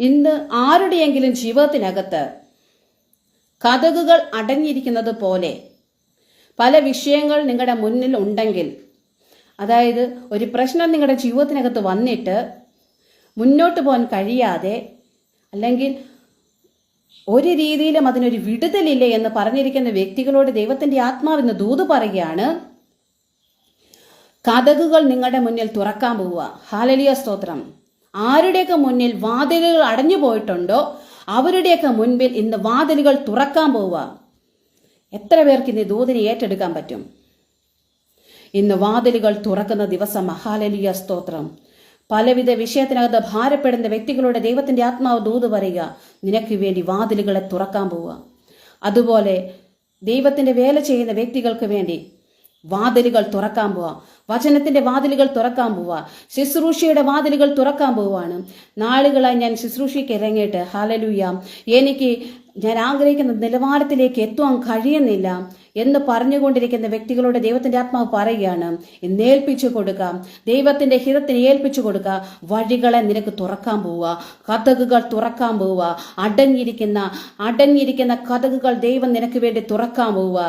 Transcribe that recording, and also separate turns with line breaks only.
ഇന്ന് ആരുടെയെങ്കിലും ജീവിതത്തിനകത്ത് കഥകുകൾ അടഞ്ഞിരിക്കുന്നത് പോലെ പല വിഷയങ്ങൾ നിങ്ങളുടെ മുന്നിൽ ഉണ്ടെങ്കിൽ അതായത് ഒരു പ്രശ്നം നിങ്ങളുടെ ജീവിതത്തിനകത്ത് വന്നിട്ട് മുന്നോട്ട് പോകാൻ കഴിയാതെ അല്ലെങ്കിൽ ഒരു രീതിയിലും അതിനൊരു വിടുതലില്ല എന്ന് പറഞ്ഞിരിക്കുന്ന വ്യക്തികളോട് ദൈവത്തിന്റെ ആത്മാവിന്ന് ദൂത് പറയുകയാണ് കഥകുകൾ നിങ്ങളുടെ മുന്നിൽ തുറക്കാൻ പോവുക. ഹാലലിയ സ്തോത്രം. ആരുടെയൊക്കെ മുന്നിൽ വാതിലുകൾ അടഞ്ഞു പോയിട്ടുണ്ടോ അവരുടെയൊക്കെ മുൻപിൽ ഇന്ന് വാതിലുകൾ തുറക്കാൻ പോവുക. എത്ര പേർക്ക് ഇന്ന് ദൂതിനെ ഏറ്റെടുക്കാൻ പറ്റും? ഇന്ന് വാതിലുകൾ തുറക്കുന്ന ദിവസം മഹാലലിയ സ്തോത്രം. പലവിധ വിഷയത്തിനകത്ത് ഭാരപ്പെടുന്ന വ്യക്തികളുടെ ദൈവത്തിന്റെ ആത്മാവ് ദൂത് പറയുക നിനക്ക് വേണ്ടി വാതിലുകളെ തുറക്കാൻ പോവുക. അതുപോലെ ദൈവത്തിന്റെ വേല ചെയ്യുന്ന വ്യക്തികൾക്ക് വേണ്ടി വാതിലുകൾ തുറക്കാൻ പോവാ. വചനത്തിന്റെ വാതിലുകൾ തുറക്കാൻ പോവാ. ശുശ്രൂഷയുടെ വാതിലുകൾ തുറക്കാൻ പോവാണ്. നാളുകളായി ഞാൻ ശുശ്രൂഷയ്ക്ക് ഇറങ്ങിയിട്ട് ഹാലലൂയ എനിക്ക് ഞാൻ ആഗ്രഹിക്കുന്ന നിലവാരത്തിലേക്ക് എത്തുവാൻ കഴിയുന്നില്ല എന്ന് പറഞ്ഞുകൊണ്ടിരിക്കുന്ന വ്യക്തികളോട് ദൈവത്തിന്റെ ആത്മാവ് പറയുകയാണ് ഇന്ന് ഏൽപ്പിച്ചു കൊടുക്കാം. ദൈവത്തിന്റെ ഹിതത്തിന് ഏൽപ്പിച്ചു കൊടുക്കുക വഴികളെ നിനക്ക് തുറക്കാൻ പോവുക കഥകുകൾ തുറക്കാൻ പോവുക അടഞ്ഞിരിക്കുന്ന അടഞ്ഞിരിക്കുന്ന കഥകുകൾ ദൈവം നിനക്ക് വേണ്ടി തുറക്കാൻ പോവുക